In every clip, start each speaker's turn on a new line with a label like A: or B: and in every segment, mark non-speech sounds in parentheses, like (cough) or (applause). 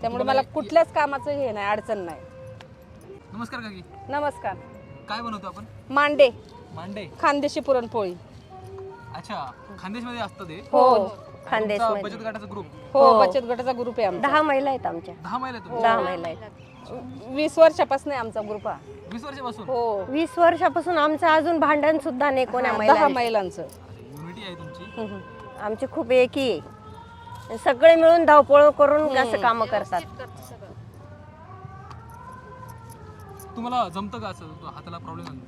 A: त्यामुळे मला कुठल्याच कामाचं हे नाही अडचण नाही.
B: नमस्कार काकी.
A: नमस्कार.
B: काय बनवतो आपण?
A: मांडे.
B: मांडे.
A: खानदेशी पुरणपोळी.
B: अच्छा खानदेशमध्ये असतं ते?
A: हो.
C: खानदेश
B: तुमचा बचत गटाचा ग्रुप
A: हो बचत गटाचा ग्रुप आहे आमचा.
C: दहा महिला आहेत आमच्या.
B: दहा महिला
C: दहा महिला आहेत.
A: वीस वर्षापासून आहे आमचा ग्रुप हा.
B: वीस वर्षापासून?
A: हो.
C: वीस वर्षापासून आमचं अजून भांडण सुद्धा नाही कोण्या
A: दहा
C: महिला
A: महिलांचं
B: युनिटी आहे तुमची.
A: हम्म, हम्म.
C: आमची खूप एकी आहे. सगळे मिळून धावपळ करून असं काम करतात.
B: तुम्हाला जमतं का असं? तो हाताला प्रॉब्लेम?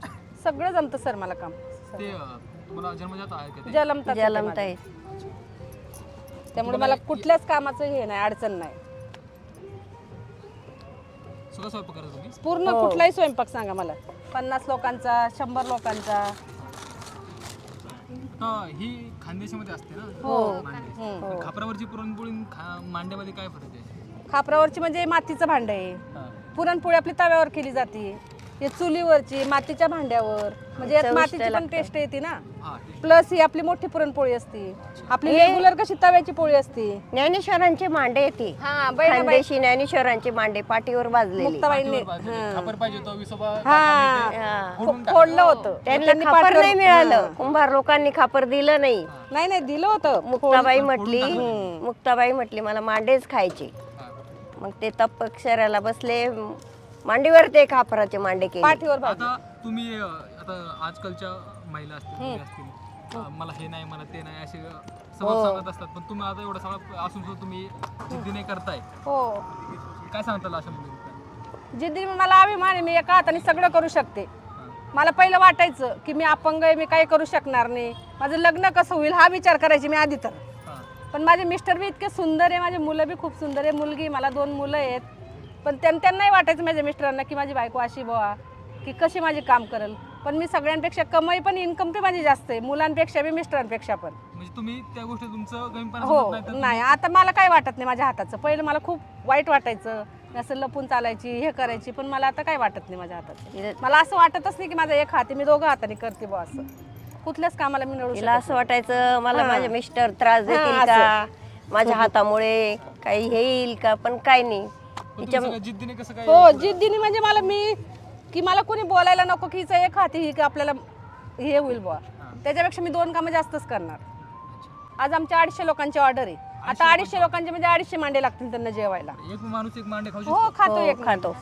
A: सगळं जमतं सर मला काम.
B: ते तुम्हाला जन्मजात आहे का ते?
A: जलमतात ते
C: जलमत
A: माझं.
C: आहे.
A: त्यामुळे मला कुठल्याच कामाचं हे नाही अडचण नाही.
B: सगळं स्वयंपाक करता तुम्ही?
A: पूर्ण कुठलाही स्वयंपाक सांगा मला. पन्नास लोकांचा शंभर लोकांचा.
B: हा, ही खानदेशामध्ये असते ना
A: हो.
B: मांडे
A: हम्म.
B: पण खापरावरची पुरणपोळी आणि खा- मांड्यामध्ये काय फरक आहे
A: खापरावरची म्हणजे मातीचं भांड आहे
B: हा.
A: पुरणपोळी आपली तव्यावर केली जाते हे चुलीवरची मातीच्या भांड्यावर. म्हणजे यात
C: चविष्ट
A: मातीची पण
C: लागतं.
A: टेस्ट येते ना. प्लस ही आपली मोठी पुरणपोळी असते. आपली रेग्युलर कशी तव्याची पोळी असते.
C: ज्ञानेश्वरांचे मांडे येते.
A: हा
C: खानदेशी ज्ञानेश्वरांचे मांडे पाठीवर बाजलेले
A: मुक्ताबाईंनी
B: पाठीवर बाजलेले. खापर पाहिजे तो विसोबा काकांनी ते
C: हा.
B: फोडून टाकलं.
A: फोडलं होतं.
C: त्यांना
A: त्यांनी
C: खापर नाही मिळालं. कुंभार लोकांनी खापर दिलं नाही.
A: नाही नाही दिलं होतं.
C: मुक्ताबाई म्हटली मुक्ताबाई म्हटली मला मांडेच खायचे.
B: हा.
C: मग ते तपक्षराला बसले. मांडीवर ते खापराचे मांडे केले.
A: पाठीवर.
B: आता तुम्ही अं, आता आजकालच्या महिला असतील मुली असतील अं, मला हे नाही मला ते नाही असे समज सांगत असतात. पण तुम्ही आता एवढं सगळं असून सुद्धा तुम्ही जिद्दीने करताय.
A: हो.
B: काय सांगताल अशा मुली
A: जिद्दी मला अभिमान आहे मी एका हाताने सगळं करू शकते. मला पहिलं वाटायचं की मी अपंग आहे मी काही करू शकणार नाही. माझं लग्न कसं होईल हा विचार करायची मी आधी तर. पण माझे मिस्टर बी इतके सुंदर आहे माझे मुलं बी खूप सुंदर आहे. मुलगी मला दोन मुलं आहेत. पण त्यां त्यांनाही वाटायचं माझ्या मिस्टरांना की माझी बायको अशी बुवा की कशी माझी काम करेल. पण मी सगळ्यांपेक्षा कमाई पण इन्कम बी माझी जास्त आहे. मुलांपेक्षा बी मिस्टरांपेक्षा पण.
B: म्हणजे तुम्ही त्या गोष्टी तुमचं कमीपणा
A: हो.
B: नाही तर
A: नाही आता मला काय वाटत नाही माझ्या हाताचं. पहिलं मला खूप वाईट वाटायचं. मी असं लपून चालायची हे करायची पण मला आता काय वाटत नाही माझ्या हाताचं. मला असं वाटतच नाही की माझा एक हात आहे मी दोघं हाताने करते बुवा असं. कुठल्याच कामाला मी नळू
C: तिला असं वाटायचं मला
A: हा.
C: माझे मिस्टर त्रास देतील का? माझ्या (laughs) हातामुळे काही येईल का? पण काय नाही.
B: जिद्दीने कसं काय
A: हो जिद्दीने म्हणजे मला मी की मला कोणी बोलायला नको की हिचं एक हाती ही की आपल्याला हे होईल बुवा. त्याच्यापेक्षा मी दोन कामं जास्तच करणार. आज आमच्या अडीचशे लोकांची ऑर्डर आहे. आता अडीचशे लोकांचे? म्हणजे अडीचशे मांडे लागतील त्यांना जेवायला.
B: एक माणूस एक मांडे खाऊ
A: हो खातो
C: हो,
A: एक
C: खातो.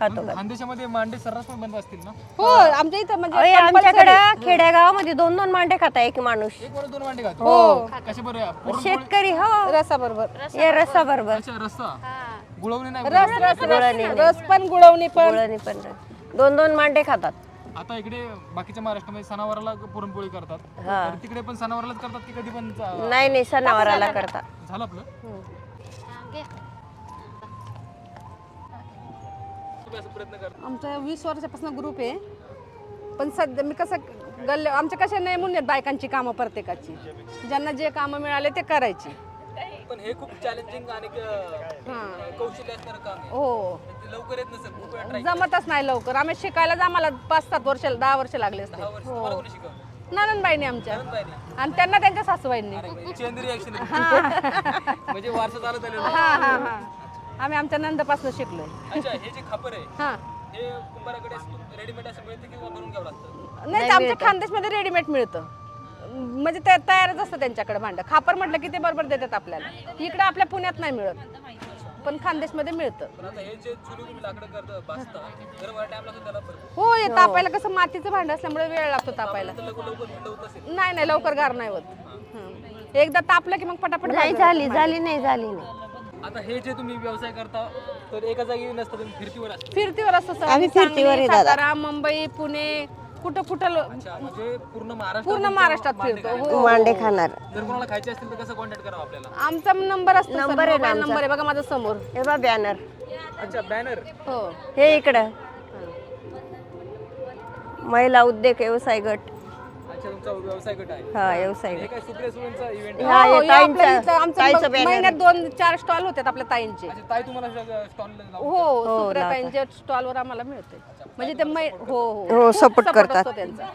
C: खातो
B: शकतो खानदेशामध्ये मांडे सर्रास पण बनत असतील ना?
A: हो आमच्या इथं म्हणजे compulsory.
C: आमच्याकडं खेड्या गावामध्ये दोन दोन मांडे खाता एक माणूस.
B: एक वर दोन मांडे खातो?
A: हो.
B: कसे बरे? पुरणपोळी-
C: शेतकरी हो.
A: रसा बरोबर
C: या रस्सा बरोबर
B: अच्छा रस्सा. गुळवणी नाही
A: रस रस रस. रस पण गुळवणी पण.
C: गुळणी पण दोन दोन मांडे खातात.
B: आता इकडे बाकीच्या महाराष्ट्रामध्ये सणावाराला पुरणपोळी करतात.
C: हा.
B: तर तिकडे पण सणावारालाच करतात की कधी पण चा-
C: नाही नाही सणावाराला करतात.
B: झालं आपलं? तुम्ही असं प्रयत्न करता
A: आमचा वीस वर्षापासून ग्रुप आहे. पण सध्या मी कसं गल्ले आमच्या कशा नेमून आहेत बायकांची कामं प्रत्येकाची. ज्यांना जे कामं मिळाले ते करायची.
B: पण हे खूप चॅलेंजिंग आणि
A: हां.
B: कौशल्य असणारं काम आहे.
A: हो.
B: ते लवकर येत नसेल खूप वेळ ट्राय
A: जमतच नाही लवकर. आम्ही शिकायला आम्हाला पाच सात वर्ष दहा वर्ष लागले असते
B: वर्ष. तुम्हाला कोणी शिकवलं?
A: ननंदबाईंनी आमच्या. आणि त्यांना त्यांच्या सासूबाईंनी.
B: म्हणजे वारसा चालत आलेला.
A: हा हा हा. आम्ही आमच्या नंदपासून शिकलोय.
B: अच्छा हे जे खापर आहे
A: हा.
B: हे कुंभाराकडे रेडीमेड असं मिळतं किंवा बनवून घ्यावं लागतं?
A: नाही ते आमच्या खानदेशमध्ये रेडीमेड मिळतं. म्हणजे ते तयारच असतं त्यांच्याकडे भांडं. खापर म्हटलं की ते बरोबर देतात आपल्याला. इकडे आपल्या पुण्यात नाही मिळत. पण खानदेशमध्ये मिळतं.
B: पण आता हे
A: हो हे तापायला कसं मातीचं भांडं असल्यामुळे वेळ लागतो तापायला नाही नाही लवकर गार नाही होत. एकदा तापलं की मग पटापट
C: नाही. झाली झाली नाही झाली नाही.
B: आता हे जे तुम्ही व्यवसाय करता तर एका जागी नसतं तुम्ही फिरतीवर असता.
A: फिरतीवर असतं सर.
C: आम्ही फिरतीवर
A: सांगली,
C: आहे दादा.
A: सातारा मुंबई पुणे कुठं कुठं
B: अच्छा म्हणजे पूर्ण महाराष्ट्र
A: पूर्ण महाराष्ट्रात फिरतो हो.
C: मांडे खाणार.
B: जर कोणाला खायचे असतील तर कसं कॉन्टॅक्ट करावं आपल्याला?
A: आमचा नंबर असतो
C: नंबर आहे ना
A: नंबर आहे बघा माझा समोर.
C: हे बा बॅनर
B: अच्छा बॅनर
A: हो.
C: हे इकडं. महिला उद्योग व्यवसाय गट.
B: अच्छा तुमचा व्यवसाय गट आहे.
C: हा व्यवसाय
B: हे काय सुप्रिया सुळेंचा इव्हेंट
C: हा,
A: हो,
C: हे
A: हे आपल्या
C: ताईंचा-
A: इथं आमचं
C: ताईचं
A: मग
C: banner
A: महिन्यात. दोन चार स्टॉल होतात आपल्या ताईंचे.
B: अच्छा ताई तुम्हाला स्टॉल
A: हो सुप्रियाताईंच्या स्टॉलवर आम्हाला मिळते म्हणजे ते मै हो
C: हो,
A: खूप
C: support
A: support
C: करतात.
A: असतो त्यांचा.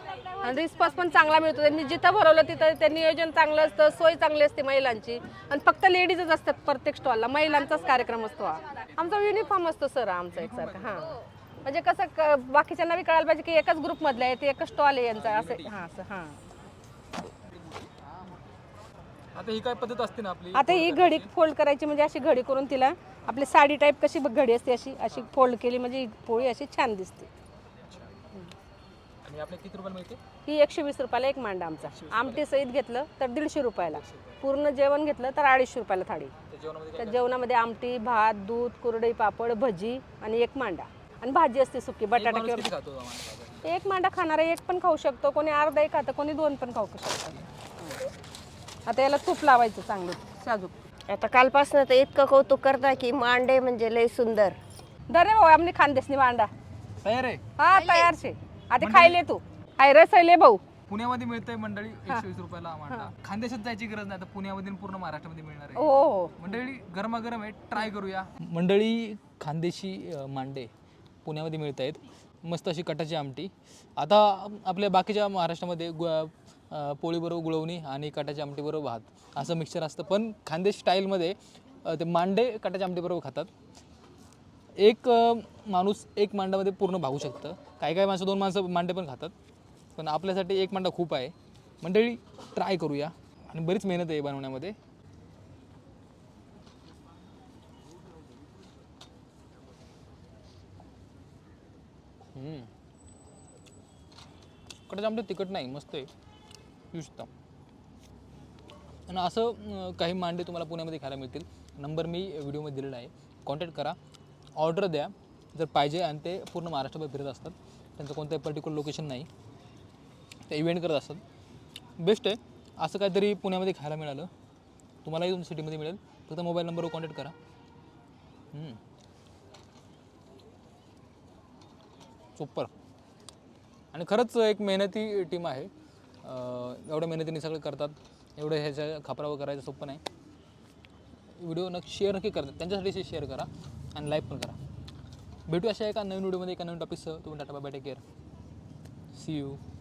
A: आणि रिस्पॉन्स पण चांगला मिळतो. त्यांनी जिथं भरवलं तिथं ते नियोजन चांगलं असतं सोय चांगली असते महिलांची. आणि फक्त लेडीजच असतात प्रत्येक स्टॉलला महिलांचाच कार्यक्रम असतो हा. आमचा युनिफॉर्म असतो सर आमचा एकसारखा हां. म्हणजे कसं क- बाकीच्यांना बी कळायला पाहिजे की एकाच ग्रुपमधले आहे ते एकच स्टॉल आहे यांचा असं हां असं हां.
B: आता ही काय पद्धत असते ना आपली?
A: आता ही घडी फोल्ड करायची म्हणजे अशी घडी करून तिला आपली साडी टाईप कशी बघ घडी असते अशी अशी फोल्ड केली म्हणजे ही पोळी अशी छान दिसते.
B: आणि आपल्या किती रुपयाला मिळते?
A: ही एकशे वीस रुपयाला एक मांडा आमचा. आमटी सहित घेतलं तर दीडशे रुपयाला. पूर्ण जेवण घेतलं तर अडीचशे रुपयाला थाळी.
B: त्या जेवणामध्ये
A: त्या जेवणामध्ये आमटी भात दूध कुरडई पापड भजी आणि एक मांडा. आणि भाजी असते सुकी बटाटा
B: माणूस किती
A: किंवा
B: खातो आम्हाला?
A: एक मांडा खाणारा एक पण खाऊ शकतो कोणी अर्धा एक खातं कोणी दोन पण खाऊ शकतो आता याला तूप लावायचं चांगलं साजूक.
C: आता कालपासून तर इतकं कौतुक करता की मांडे म्हणजे लय सुंदर.
A: दरे भाऊ आमने खानदेशनी मांडा.
B: तयार आहे?
A: हा तयार शे. आता खायले तू. हाय रस आहे ले भाऊ.
B: पुण्यामध्ये मिळतंय मंडळी एकशे वीस रुपयाला मांडा. खानदेशात जायची गरज नाही आता पुण्यामध्ये आणि पूर्ण महाराष्ट्रामध्ये मिळणार आहे.
A: हो हो.
B: मंडळी गरमागरम आहे ट्राय करूया. मंडळी खानदेशी अ, मांडे पुण्यामध्ये मिळत आहेत मस्त अशी कटाची आमटी. आता आपल्या बाकीच्या महाराष्ट्रामध्ये गु पोळीबरोबर गुळवणी आणि कटाची आमटीबरोबर भात असं मिक्सचर असतं. पण खानदेश स्टाईलमध्ये ते मांडे कटाच्या आमटीबरोबर खातात. एक माणूस एक मांडामध्ये पूर्ण भागू शकतं. काही काही माणसं दोन माणसं मांडे पण खातात. पण आपल्यासाठी एक मांडा खूप आहे. मंडळी ट्राय करूया. आणि बरीच मेहनत आहे बनवण्यामध्ये. हम्म. आमचं तिखट नाही मस्त आहे. पिऊ शकता आणि असं काही मांडे तुम्हाला पुण्यामध्ये खायला मिळतील. नंबर मी व्हिडिओमध्ये दिलेला आहे. कॉन्टॅक्ट करा. ऑर्डर द्या. जर पाहिजे आणि ते पूर्ण महाराष्ट्रभर फिरत असतात. त्यांचं कोणतंही पर्टिक्युलर लोकेशन नाही. ते इव्हेंट करत असतात. बेस्ट आहे. असं काहीतरी पुण्यामध्ये खायला मिळालं. तुम्हालाही तुमच्या सिटीमध्ये मिळेल. फक्त मोबाईल नंबरवर कॉन्टॅक्ट करा. सुपर. आणि खरंच एक मेहनती टीम आहे. एवढ्या मेहनतीने सगळं करतात. एवढं ह्याच्या खापरावर करायचं सोपं नाही. व्हिडिओ नक्की शेअर नक्की करतात त्यांच्यासाठी शेअर करा आणि लाईक पण करा. भेटू अशा एका नवीन व्हिडिओमध्ये एका नवीन टॉपिकसह तुम्ही tata bye take care see you